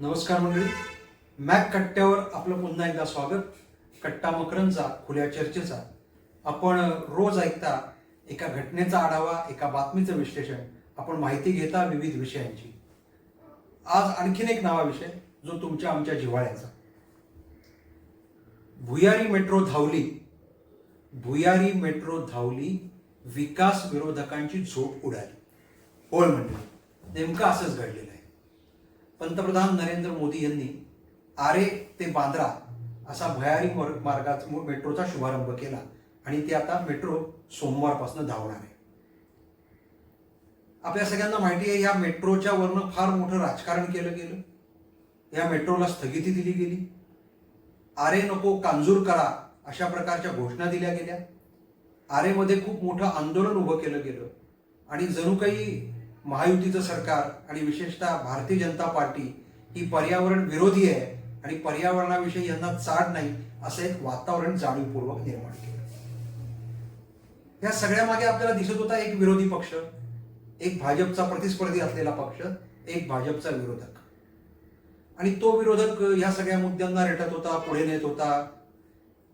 नमस्कार मंडळी. मॅक कट्ट्यावर आपलं पुन्हा एकदा स्वागत. कट्टा मकरंचा खुल्या चर्चेचा. आपण रोज ऐकता एका घटनेचा आढावा एका बातमीचं विश्लेषण. आपण माहिती घेता विविध विषयांची. आज आणखीन एक नवा विषय जो तुमच्या आमच्या जिव्हाळ्याचा. भुयारी मेट्रो धावली. भुयारी मेट्रो धावली विकास विरोधकांची झोप उडाली. होय मंडळी नेमकं असंच घडलेलं पंतप्रधान नरेंद्र मोदी यांनी आरे ते बांद्रा असा भयारी मार्गाचा मेट्रोचा शुभारंभ केला. आणि ते आता मेट्रो सोमवारपासून धावणार आहे. आपल्या सगळ्यांना माहिती आहे या मेट्रोच्या वरनं फार मोठं राजकारण केलं गेलं. या मेट्रोला स्थगिती दिली गेली. आरे नको कांजूर करा अशा प्रकारच्या घोषणा दिल्या गेल्या. आरेमध्ये खूप मोठं आंदोलन उभं केलं गेलं. आणि जणू काही महायुतीचं सरकार आणि विशेषतः भारतीय जनता पार्टी ही पर्यावरण विरोधी आहे आणि पर्यावरणाविषयी यांना चाड नाही असं एक वातावरण जाणीवपूर्वक निर्माण केलं. या सगळ्या मागे आपल्याला दिसत होता एक विरोधी पक्ष एक भाजपचा प्रतिस्पर्धी असलेला पक्ष एक भाजपचा विरोधक. आणि तो विरोधक या सगळ्या मुद्द्यांना रेटत होता पुढे नेत होता.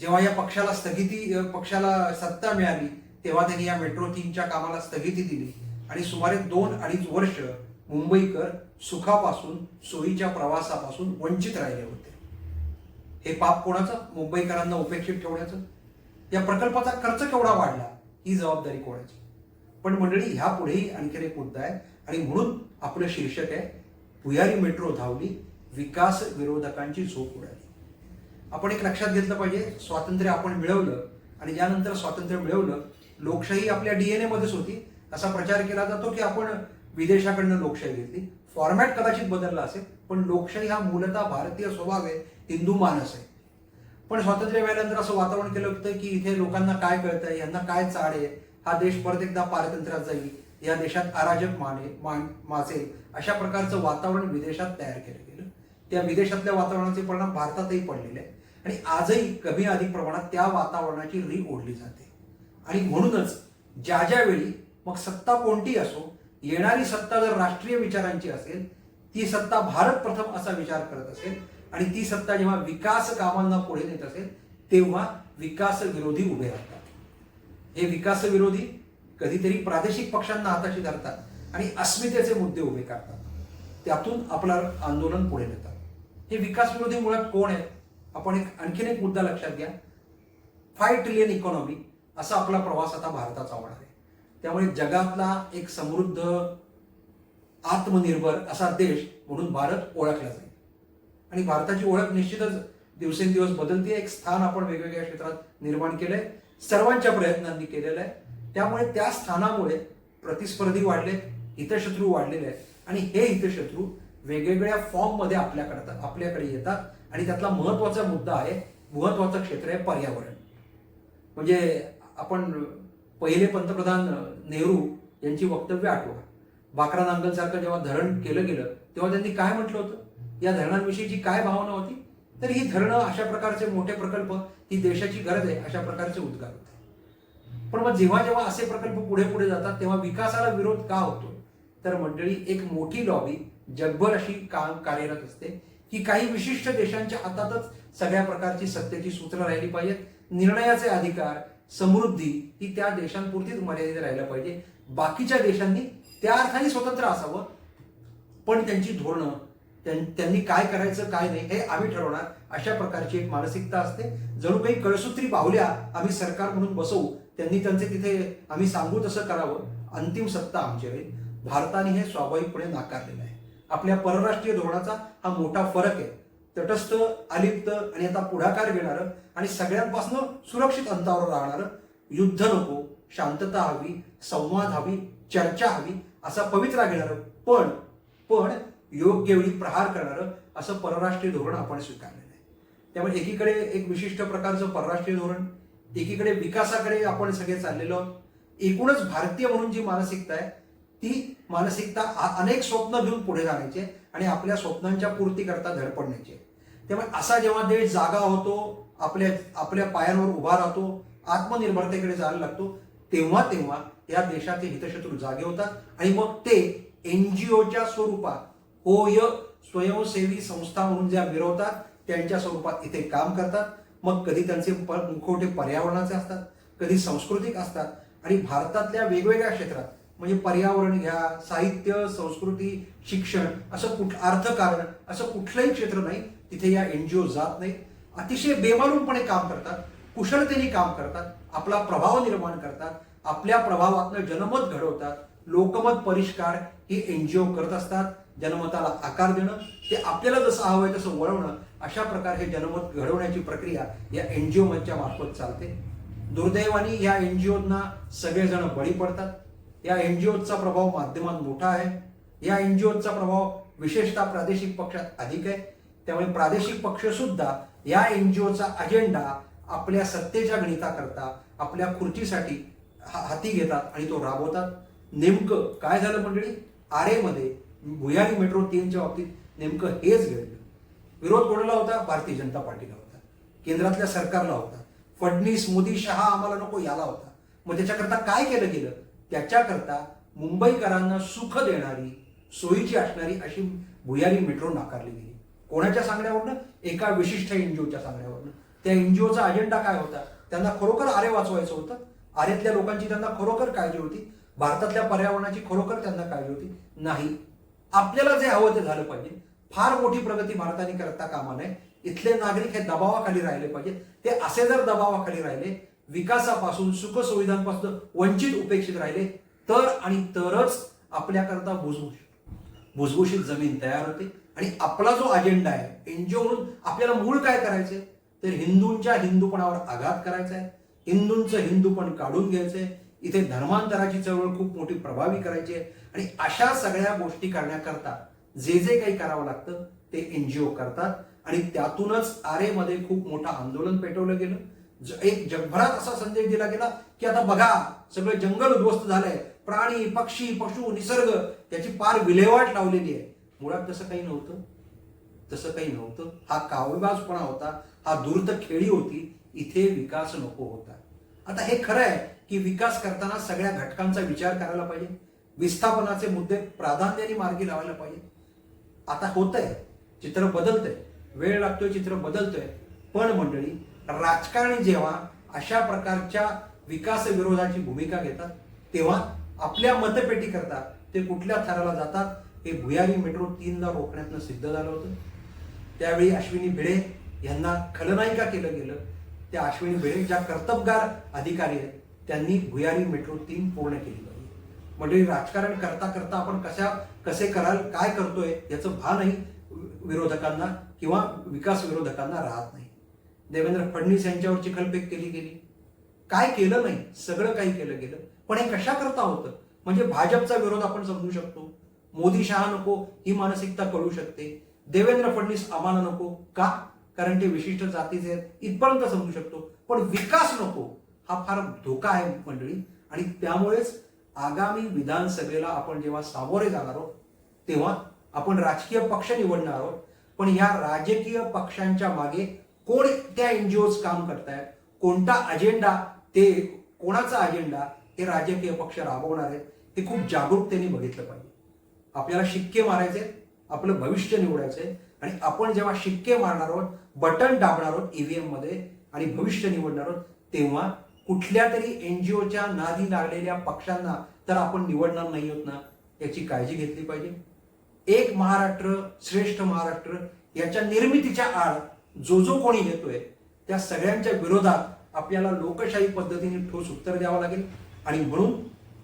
जेव्हा या पक्षाला स्थगिती पक्षाला सत्ता मिळाली तेव्हा त्यांनी या मेट्रो तीनच्या कामाला स्थगिती दिली. आणि सुमारे दोन अडीच वर्ष मुंबईकर सुखापासून सोयीच्या प्रवासापासून वंचित राहिले होते. हे पाप कोणाचं? मुंबईकरांना उपेक्षित ठेवण्याचं? या प्रकल्पाचा खर्च केवढा वाढला? ही जबाबदारी कोणाची? पण मंडळी ह्या पुढेही आणखीन एक मुद्दा आहे. आणि म्हणून आपलं शीर्षक आहे भुयारी मेट्रो धावली विकास विरोधकांची झोप उडाली. आपण एक लक्षात घेतलं पाहिजे स्वातंत्र्य आपण मिळवलं आणि यानंतर स्वातंत्र्य मिळवलं लोकशाही आपल्या डीएनए मध्येच होती. असा प्रचार केला जातो की आपण विदेशाकडनं लोकशाही घेतली. फॉर्मॅट कदाचित बदलला असेल पण लोकशाही हा मूलतः भारतीय स्वभाव आहे हिंदू मानस आहे. पण स्वातंत्र्य वेळानंतर असं वातावरण केलं होतं की इथे लोकांना काय कळतंय यांना काय चाड आहे हा देश परत एकदा पारतंत्र्यात जाईल या देशात अराजक माने मान मासेल अशा प्रकारचं वातावरण विदेशात तयार केलं गेलं. त्या विदेशातल्या वातावरणाचे परिणाम भारतातही पडलेले आहे आणि आजही कमी अधिक प्रमाणात त्या वातावरणाची री ओढली जाते. आणि म्हणूनच ज्या ज्या वेळी मग सत्ता कोणती असो येणारी सत्ता जर राष्ट्रीय विचारांची असेल ती सत्ता भारत प्रथम असा विचार करत असेल आणि ती सत्ता जेव्हा विकास कामांना पुढे नेत असेल तेव्हा विकास विरोधी उभे राहतात. हे विकास विरोधी कधीतरी प्रादेशिक पक्षांना हाताशी धरतात आणि अस्मितेचे मुद्दे उभे करतात. त्यातून आपलं आंदोलन पुढे नेतात. हे विकास विरोधी मुळात कोण आहे? आपण एक आणखीन एक मुद्दा लक्षात घ्या. फाय ट्रिलियन इकॉनॉमी असा आपला प्रवास आता भारताचा होणार. आहे त्यामुळे जगातला एक समृद्ध आत्मनिर्भर असा देश म्हणून भारत ओळखला जाईल. आणि भारताची ओळख निश्चितच दिवसेंदिवस बदलते एक स्थान आपण वेगवेगळ्या क्षेत्रात निर्माण केलंय. सर्वांच्या प्रयत्नांनी केलेलं आहे त्यामुळे त्या स्थानामुळे प्रतिस्पर्धी वाढले हितशत्रू वाढलेले आहेत. आणि हे हितशत्रू वेगवेगळ्या फॉर्ममध्ये आपल्याकडे आपल्याकडे येतात. आणि त्यातला महत्त्वाचा मुद्दा आहे महत्वाचं क्षेत्र आहे पर्यावरण. म्हणजे आपण पहिले पंतप्रधान नेहरू यांची वक्तव्य आठवा. बाकरा नांगलसारखं जेव्हा धरण केलं गेलं तेव्हा त्यांनी काय म्हटलं होतं? या धरणांविषयीची काय भावना होती? तर ही धरणं अशा प्रकारचे मोठे प्रकल्प ही देशाची गरज आहे अशा प्रकारचे उद्गार होते. पण मग जेव्हा जेव्हा असे प्रकल्प पुढे पुढे जातात तेव्हा विकासाला विरोध का होतो? तर मंडळी एक मोठी लॉबी जगभर अशी काम कार्यरत असते की काही विशिष्ट देशांच्या हातातच सगळ्या प्रकारची सत्तेची सूत्र राहिली पाहिजेत. निर्णयाचे अधिकार समृद्धी ही त्या देशांपुरतीच मर्यादित राहिलं पाहिजे. बाकीच्या देशांनी त्या अर्थाने स्वतंत्र असावं. पण त्यांची धोरणं त्यां- त्यांनी काय करायचं काय नाही हे आम्ही ठरवणार. अशा प्रकारची एक मानसिकता असते. जणू काही कळसूत्री बाहुल्या आम्ही सरकार म्हणून बसवू त्यांनी त्यांचे तिथे आम्ही सांगू तसं करावं. अंतिम सत्ता आमची होईल भारताने हे स्वाभाविकपणे नाकारलेलं आहे. आपल्या परराष्ट्रीय धोरणाचा हा मोठा फरक आहे. तटस्थ अलिप्त आणि आता पुढाकार घेणारं आणि सगळ्यांपासून सुरक्षित अंतावर राहणारं युद्ध नको शांतता हवी संवाद हवी चर्चा हवी असा पवित्रा घेणारं पण पण योग्य वेळी प्रहार करणारं असं परराष्ट्रीय धोरण आपण स्वीकारलेलं आहे. त्यामुळे एकीकडे एक विशिष्ट प्रकारचं परराष्ट्रीय धोरण एकीकडे विकासाकडे आपण सगळे चाललेलो आहोत. एकूणच भारतीय म्हणून जी मानसिकता आहे ती मानसिकता आ- अनेक स्वप्न घेऊन पुढे जाण्याची आहे. आणि आपल्या स्वप्नांच्या पूर्तीकरता धडपडण्याची त्यामुळे असा जेव्हा देश जागा होतो आपल्या आपल्या पायांवर उभा राहतो आत्मनिर्भरतेकडे जायला लागतो तेव्हा तेव्हा या देशाचे हितशत्रू जागे होतात. आणि मग ते एनजीओच्या स्वरूपात होय स्वयंसेवी संस्था म्हणून ज्या मिरवतात त्यांच्या स्वरूपात इथे काम करतात. मग कधी त्यांचे मुखवटे पर्यावरणाचे असतात कधी सांस्कृतिक असतात. आणि भारतातल्या वेगवेगळ्या क्षेत्रात म्हणजे पर्यावरण घ्या साहित्य संस्कृती शिक्षण असं कुठ अर्थकारण असं कुठलंही क्षेत्र नाही तिथे या एनजीओ जात नाही अतिशय बेमालूमपणे काम करतात कुशलतेने काम करतात आपला प्रभाव निर्माण करतात आपल्या प्रभावातनं जनमत घडवतात. लोकमत परिष्कार हे एनजीओ करत असतात. जनमताला आकार देणं ते आपल्याला जसं हवं आहे तसं वळवणं अशा प्रकारे हे जनमत घडवण्याची प्रक्रिया या एनजीओ मधच्या मार्फत चालते. दुर्दैवाने या एनजीओना सगळेजण बळी पडतात. या एनजीओचा प्रभाव माध्यमात मोठा आहे. या एनजीओचा प्रभाव विशेषतः प्रादेशिक पक्षात अधिक आहे. त्यामुळे प्रादेशिक पक्ष सुद्धा या एनजीओचा अजेंडा आपल्या सत्तेच्या गणिताकरता आपल्या खुर्चीसाठी हाती घेतात आणि तो राबवतात. नेमकं काय झालं मंडळी? आरेमध्ये भुयारी मेट्रो तीनच्या बाबतीत नेमकं हेच घडलं. विरोध कोणाला होता? भारतीय जनता पार्टीला होता. केंद्रातल्या सरकारला होता. फडणीस मोदी शहा आम्हाला नको याला होता. मग त्याच्याकरता काय केलं गेलं? त्याच्याकरता मुंबईकरांना सुख देणारी सोयीची असणारी अशी भुयारी मेट्रो नाकारली गेली. कोणाच्या सांगण्यावरनं? एका विशिष्ट एनजीओच्या सांगण्यावरनं. त्या एनजीओचा अजेंडा काय होता? त्यांना खरोखर आरे वाचवायचं होतं. आरेतल्या लोकांची त्यांना खरोखर काळजी होती. भारतातल्या पर्यावरणाची खरोखर त्यांना काळजी होती. नाही. आपल्याला जे हवं ते झालं पाहिजे. फार मोठी प्रगती भारताने करता कामा नये. इथले नागरिक हे दबावाखाली राहिले पाहिजे. ते असे जर दबावाखाली राहिले विकासापासून सुखसुविधांपासून वंचित उपेक्षित राहिले तर आणि तरच आपल्याकरता भुसभुशीत भुसभुशीत जमीन तयार होते. आणि आपला जो अजेंडा आहे एनजीओ म्हणून आपल्याला मूळ काय करायचंय? तर हिंदूंच्या हिंदूपणावर आघात करायचा आहे. हिंदूंचं हिंदूपण काढून घ्यायचंय इथे धर्मांतराची चळवळ खूप मोठी प्रभावी करायची आहे. आणि अशा सगळ्या गोष्टी करण्याकरता जे जे काही करावं लागतं ते एनजीओ करतात. आणि त्यातूनच आरेमध्ये खूप मोठं आंदोलन पेटवलं गेलं. एक जगभरात असा संदेश दिला गेला की आता बघा सगळं जंगल उद्ध्वस्त झालंय. प्राणी पक्षी पशु निसर्ग त्याची पार विल्हेवाट लावलेली आहे. मुळात तसं काही नव्हतं. तसं काही नव्हतं. हा कावळबाजपणा होता. हा धूर्त खेळी होती. इथे विकास नको होता. आता हे खरं आहे की विकास करताना सगळ्या घटकांचा विचार करायला पाहिजे. विस्थापनाचे मुद्दे प्राधान्याने मार्गी लावायला पाहिजे. आता होतंय. चित्र बदलतंय. वेळ लागतोय चित्र बदलतोय. पण मंडळी राजकारणी जेव्हा अशा प्रकारच्या विकास विरोधाची भूमिका घेतात तेव्हा आपल्या मतपेटी करता ते कुठल्या थराला जातात हे भुयारी मेट्रो तीनदा रोखण्यातनं सिद्ध झालं होतं. त्यावेळी अश्विनी भिडे यांना खलनायिका केलं गेलं. त्या अश्विनी भिडे ज्या कर्तबगार अधिकारी आहेत त्यांनी भुयारी मेट्रो तीन पूर्ण केली. म्हणजे राजकारण करता करता आपण कशा कसे कराल काय करतोय याचं भानही विरोधकांना किंवा विकास विरोधकांना राहत नाही. देवेंद्र फडणवीस यांच्यावर चिखलफेक केली गेली. काय केलं नाही? सगळं काही केलं गेलं. पण हे कशा करता होतं? म्हणजे भाजपचा विरोध आपण समजू शकतो. मोदी शहा नको ही मानसिकता कळू शकते. देवेंद्र फडणवीस आम्हाला नको. का? कारण ते विशिष्ट जातीचे आहेत. इथपर्यंत समजू शकतो. पण विकास नको. हा फार धोका आहे मंडळी. आणि त्यामुळेच आगामी विधानसभेला आपण जेव्हा सामोरे जाणार आहोत तेव्हा आपण राजकीय पक्ष निवडणार आहोत. पण या राजकीय पक्षांच्या मागे कोण त्या एनजीओज काम करतायत? कोणता अजेंडा ते कोणाचा अजेंडा हे राजकीय पक्ष राबवणार आहेत. हे खूप जागरूकतेने बघितलं पाहिजे. आपल्याला शिक्के मारायचे आपलं भविष्य निवडायचंय आणि आपण जेव्हा शिक्के मारणार आहोत बटन दाबणार आहोत ईव्हीएममध्ये आणि भविष्य निवडणार आहोत तेव्हा कुठल्या तरी एनजीओच्या नादी लागलेल्या पक्षांना तर आपण निवडणार नाही आहोत ना याची काळजी घेतली पाहिजे. एक महाराष्ट्र श्रेष्ठ महाराष्ट्र याच्या निर्मितीच्या आड जो जो कोणी येतोय त्या सगळ्यांच्या विरोधात आपल्याला लोकशाही पद्धतीने ठोस उत्तर द्यावं लागेल. आणि म्हणून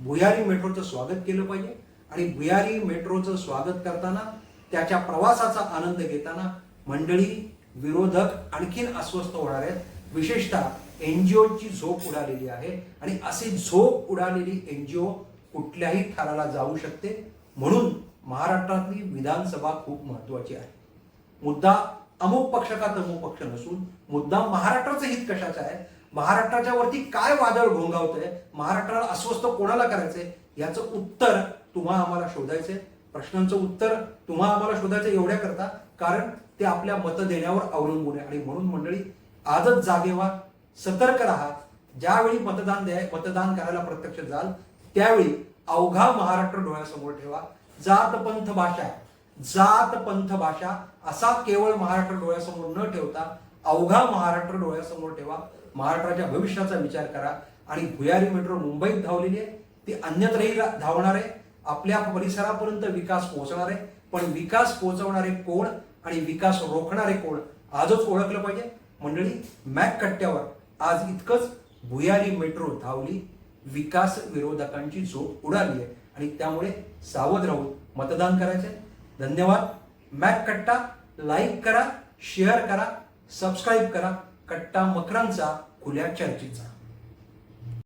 भुयारी मेट्रोचं स्वागत केलं पाहिजे. आणि भुयारी मेट्रोचं स्वागत करताना त्याच्या प्रवासाचा आनंद घेताना मंडळी विरोधक आणखीन अस्वस्थ होणार आहेत. विशेषतः एनजीओची झोप उडालेली आहे. आणि अशी झोप उडालेली एनजीओ कुठल्याही ठाराला जाऊ शकते. म्हणून महाराष्ट्रातली विधानसभा खूप महत्वाची आहे. मुद्दा अमुक पक्ष का तमुक पक्ष नसून मुद्दा महाराष्ट्राचं हित कशाचं आहे? महाराष्ट्राच्या वरती काय वादळ घोंगावतंय? महाराष्ट्राला अस्वस्थ कोणाला करायचंय? याचं उत्तर तुम्हा आम्हाला शोधायचंय. प्रश्नांचं उत्तर तुम्हा आम्हाला शोधायचं एवढ्या करता कारण ते आपल्या मत देण्यावर अवलंबून आहे. आणि म्हणून मंडळी आजच जागे व्हा सतर्क राहा. ज्यावेळी मतदान द्याय मतदान करायला प्रत्यक्ष जाल त्यावेळी अवघा महाराष्ट्र डोळ्यासमोर ठेवा. जात पंथ भाषा जात पंथ भाषा असा केवळ महाराष्ट्र डोळ्यासमोर न ठेवता अवघा महाराष्ट्र डोळ्यासमोर ठेवा. महाराष्ट्राच्या भविष्याचा विचार करा. आणि भुयारी मेट्रो मुंबईत धावलेली आहे ती अन्यत्रही धावणार आहे. आपल्या परिसरापर्यंत विकास पोहोचणार आहे. पण विकास पोहोचवणारे कोण आणि विकास रोखणारे कोण आजच ओळखलं पाहिजे. मंडळी मॅक कट्ट्यावर आज इतकंच भुयारी मेट्रो धावली. विकास विरोधकांची झोप उडाली आहे. आणि त्यामुळे सावध राहून मतदान करायचंय. धन्यवाद. मॅक कट्टा लाईक करा शेअर करा सबस्क्राईब करा. कट्टा मकरांचा खुल्या चर्चेचा.